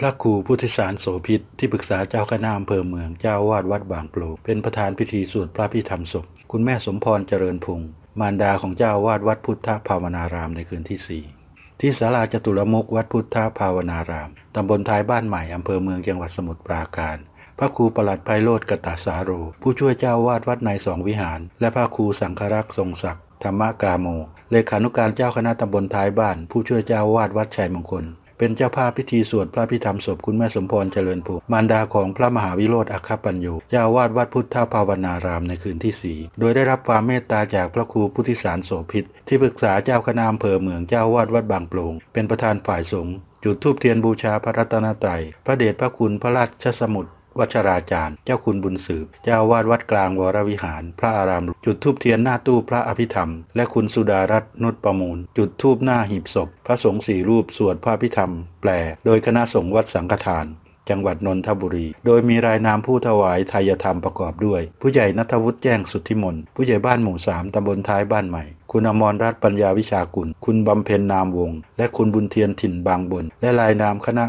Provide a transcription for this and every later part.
พระครูพุทธิสารโสพิษที่ปรึกษาเจ้าคณะอำเภอเมืองเจ้าวาดวัดบางปลูเป็นประธานพิธีสวดพระพิธรรมศพ คุณแม่สมพรเจริญพงศ์มารดาของเจ้าวาดวัดพุทธภาวนารามในคืนที่สี่ที่ศาลาจตุรมกวัดพุทธภาวนาราม ตำบลท้ายบ้านใหม่อำเภอเมืองจังหวัดสมุทรปราการ พระครูประหลัดไพโรธกตาสาโร ผู้ช่วยเจ้าวาดวัดในสองวิหาร และพระครูสังฆรักษ์ทรงศักดิ์ธรรมกาโม เลขานุการเจ้าคณะตำบลท้ายบ้าน ผู้ช่วยเจ้าวาดวัดชัยมงคล เป็นเจ้าภาพพิธีสวดพระพิธรรมศพคุณแม่สมพรเจริญภูมิมารดาของพระมหาวิโรธอัคคปัญโยเจ้าวาดวัดพุทธภาวนารามในคืนที่สี่โดยได้รับความเมตตาจากพระครูพุทธิสารโสพิษที่ปรึกษาเจ้าคณะอำเภอเมืองเจ้าวาดวัดบางโปร่งเป็นประธานฝ่ายสงฆ์จุดธูปเทียนบูชาพระรัตนตรัย พระเดชพระคุณพระราชสมุทร วัชราจารย์ เจ้าคุณบุญสืบ เจ้าวาดวัดกลางวรวิหาร พระอารามหลวงจุดทูบเทียนหน้าตู้พระอภิธรรม และคุณสุดารัตน์นุชประมูล จุดทูบหน้าหีบศพ พระสงฆ์สี่รูปสวดพระอภิธรรม แปล โดยคณะสงฆ์วัดสังฆทานจังหวัดนนทบุรี โดยมีรายนามผู้ถวายทายธรรมประกอบด้วย ผู้ใหญ่นัทวุฒิแจ้งสุทธิมนต์ผู้ใหญ่บ้านหมู่สามตำบลท้ายบ้านใหม่ คุณอมรรัตน์ปัญญาวิชากุล คุณบำเพ็ญนามวงศ์และคุณบุญเทียนถิ่นบางบน และรายนามคณะ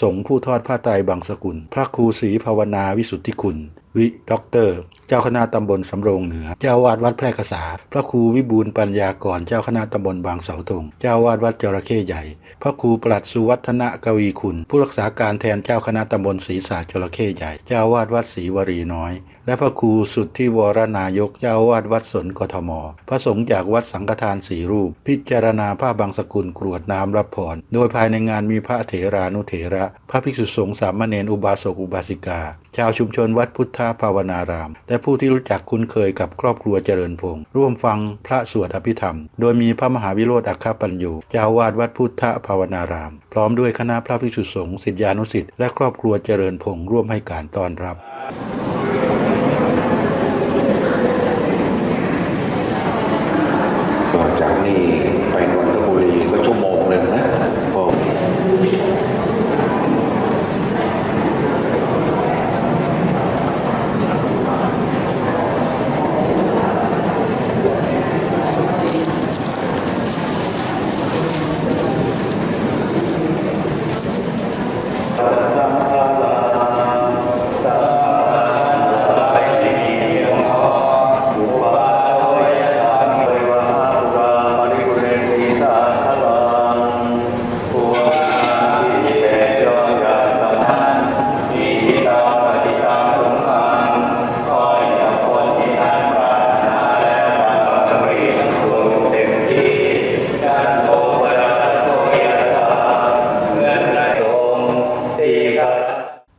สงฆ์ผู้ทอดผ้าไตรบางสกุล พระครูศรีภาวนาวิสุทธิคุณ วิด็อกเตอร์ เจ้าคณะตำบลสำโรงเหนือ เจ้าวาดวัดแพร่กษา พระครูวิบูลปัญญากร เจ้าคณะตำบลบางเสาธง เจ้าวาดวัดจระเข้ใหญ่ พระครูปลัดสุวัฒนกวีคุณ ผู้รักษาการแทนเจ้าคณะตำบลศรีสาจระเข้ใหญ่ เจ้าวาดวัดศรีวรีน้อย และพระครูสุดทธิวรนายก เจ้าวาดวัดสนกทม พระสงฆ์จากวัดสังฆทานสีรูป พิจารณาผ้าบางสกุลกรวดน้ำรับพร โดยภายในงานมีพระเถรานุเถระ พระภิกษุสงฆ์สามเณรอุบาสกอุบาสิกา ชาวชุมชนวัดพุทธภาวนาราม และผู้ที่รู้จักคุ้นเคยกับครอบครัวเจริญพงศ์ร่วมฟังพระสวดอภิธรรม โดยมีพระมหาวิโรธอัคคปัญญูเจ้าวาดวัดพุทธภาวนาราม พร้อมด้วยคณะพระภิกษุสงฆ์สิทธยานุสิทธิ์และครอบครัวเจริญพงศ์ร่วมให้การต้อนรับ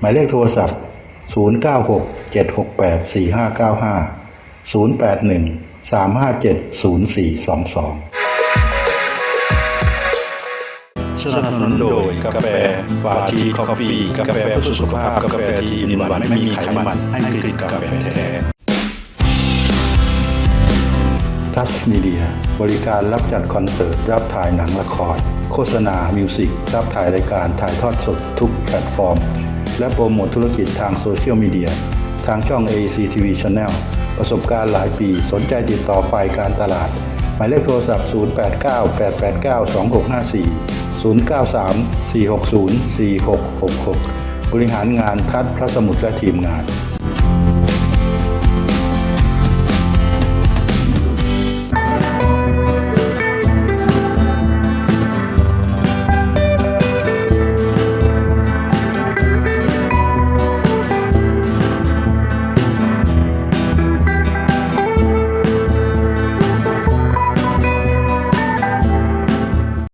หมายเลขโทรศัพท์ 096 768 4595 081 357 0422 สนับสนุนโดยกาแฟปาทีคอฟฟี่กาแฟเพื่อสุขภาพ กาแฟที่อินวันไม่มีไขมัน ให้กลิ่นกาแฟแท้ทัชมีเดียบริการรับจัดคอนเสิร์ต รับถ่ายหนังละคร โฆษณา มิวสิก รับถ่ายรายการถ่ายทอดสดทุกแพลตฟอร์ม และโปรโมทธุรกิจทางโซเชียลมีเดียทางช่อง AC TV Channel ประสบการณ์หลายปีสนใจติดต่อฝ่ายการตลาด หมายเลขโทรศัพท์ 089 889 2654 093 460 4666 บริหารงานทัดพระสมุทรและทีมงาน